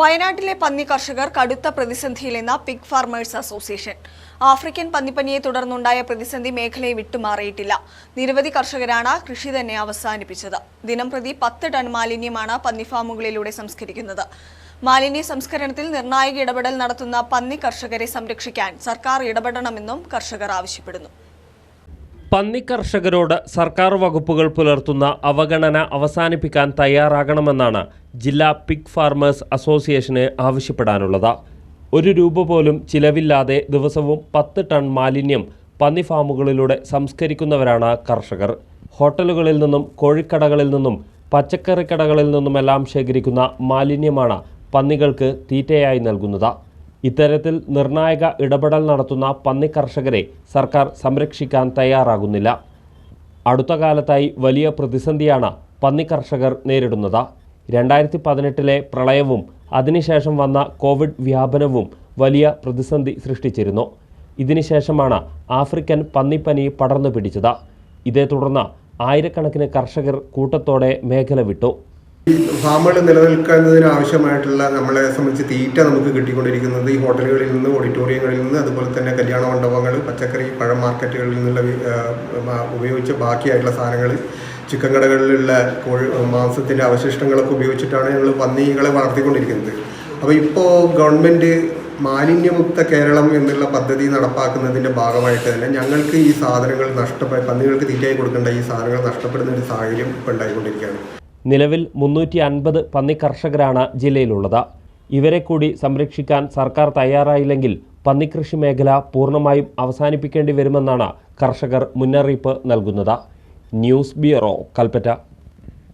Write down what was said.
വയനാട്ടിലെ പന്നി കർഷകർ കടുത്ത പ്രതിസന്ധിയിലെന്ന പിഗ് ഫാർമേഴ്സ് അസോസിയേഷൻ ആഫ്രിക്കൻ പന്നിപ്പനിയെ തുടർന്നുണ്ടായ പ്രതിസന്ധി മേഖലയെ വിട്ടുമാറിയിട്ടില്ല. നിരവധി കർഷകരാണ് കൃഷി തന്നെ അവസാനിപ്പിച്ചത്. ദിനം പ്രതി പത്ത് ടൺ മാലിന്യമാണ് പന്നി ഫാമുകളിലൂടെ സംസ്കരിക്കുന്നത്. മാലിന്യ സംസ്കരണത്തിൽ നിർണായക ഇടപെടൽ നടത്തുന്ന പന്നി കർഷകരെ സംരക്ഷിക്കാൻ സർക്കാർ ഇടപെടണമെന്നും കർഷകർ ആവശ്യപ്പെടുന്നു. പന്നി കർഷകരോട് സർക്കാർ വകുപ്പുകൾ പുലർത്തുന്ന അവഗണന അവസാനിപ്പിക്കാൻ തയ്യാറാകണമെന്നാണ് ജില്ലാ പിഗ് ഫാർമേഴ്സ് അസോസിയേഷന് ആവശ്യപ്പെടാനുള്ളത്. ഒരു രൂപ പോലും ചിലവില്ലാതെ ദിവസവും പത്ത് ടൺ മാലിന്യം പന്നി ഫാമുകളിലൂടെ സംസ്കരിക്കുന്നവരാണ് കർഷകർ. ഹോട്ടലുകളിൽ നിന്നും കോഴിക്കടകളിൽ നിന്നും പച്ചക്കറിക്കടകളിൽ നിന്നുമെല്ലാം ശേഖരിക്കുന്ന മാലിന്യമാണ് പന്നികൾക്ക് തീറ്റയായി നൽകുന്നത്. ഇത്തരത്തിൽ നിർണായക ഇടപെടൽ നടത്തുന്ന പന്നി കർഷകരെ സർക്കാർ സംരക്ഷിക്കാൻ തയ്യാറാകുന്നില്ല. അടുത്ത കാലത്തായി വലിയ പ്രതിസന്ധിയാണ് പന്നി കർഷകർ നേരിടുന്നത്. രണ്ടായിരത്തി പതിനെട്ടിലെ പ്രളയവും അതിനുശേഷം വന്ന കോവിഡ് വ്യാപനവും വലിയ പ്രതിസന്ധി സൃഷ്ടിച്ചിരുന്നു. ഇതിനുശേഷമാണ് ആഫ്രിക്കൻ പന്നിപ്പനി പടർന്നു പിടിച്ചത്. ഇതേ തുടർന്ന് ആയിരക്കണക്കിന് കർഷകർ കൂട്ടത്തോടെ മേഖല വിട്ടു. ഈ ഫാമുകൾ നിലനിൽക്കുന്നതിന് ആവശ്യമായിട്ടുള്ള നമ്മളെ സംബന്ധിച്ച് തീറ്റ നമുക്ക് കിട്ടിക്കൊണ്ടിരിക്കുന്നത് ഈ ഹോട്ടലുകളിൽ നിന്ന് ഓഡിറ്റോറിയങ്ങളിൽ നിന്ന് അതുപോലെ തന്നെ കല്യാണ മണ്ഡപങ്ങൾ പച്ചക്കറി പഴം മാർക്കറ്റുകളിൽ നിന്നുള്ള ഉപയോഗിച്ച ബാക്കിയായിട്ടുള്ള സാധനങ്ങൾ ചിക്കൻ കടകളിലുള്ള കോഴി മാംസത്തിന്റെ അവശിഷ്ടങ്ങളൊക്കെ ഉപയോഗിച്ചിട്ടാണ് ഞങ്ങൾ പന്നികളെ വളർത്തിക്കൊണ്ടിരിക്കുന്നത്. അപ്പോൾ ഇപ്പോൾ ഗവൺമെന്റ് മാലിന്യമുക്ത കേരളം എന്നുള്ള പദ്ധതി നടപ്പാക്കുന്നതിന്റെ ഭാഗമായിട്ട് തന്നെ ഞങ്ങൾക്ക് ഈ സാധനങ്ങൾ നഷ്ടപ്പെട്ട പന്നികൾക്ക് തീറ്റയായി കൊടുക്കേണ്ട ഈ സാധനങ്ങൾ നഷ്ടപ്പെടുന്ന ഒരു സാഹചര്യം ഇപ്പോൾ ഉണ്ടായിക്കൊണ്ടിരിക്കുകയാണ്. നിലവിൽ മുന്നൂറ്റി അൻപത് പന്നി കർഷകരാണ് ജില്ലയിലുള്ളത്. ഇവരെ കൂടി സംരക്ഷിക്കാൻ സർക്കാർ തയ്യാറായില്ലെങ്കിൽ പന്നിക്കൃഷി മേഖല പൂർണമായും അവസാനിപ്പിക്കേണ്ടി വരുമെന്നാണ് കർഷകർ മുന്നറിയിപ്പ് നൽകുന്നത്. News bureau Kalpetta.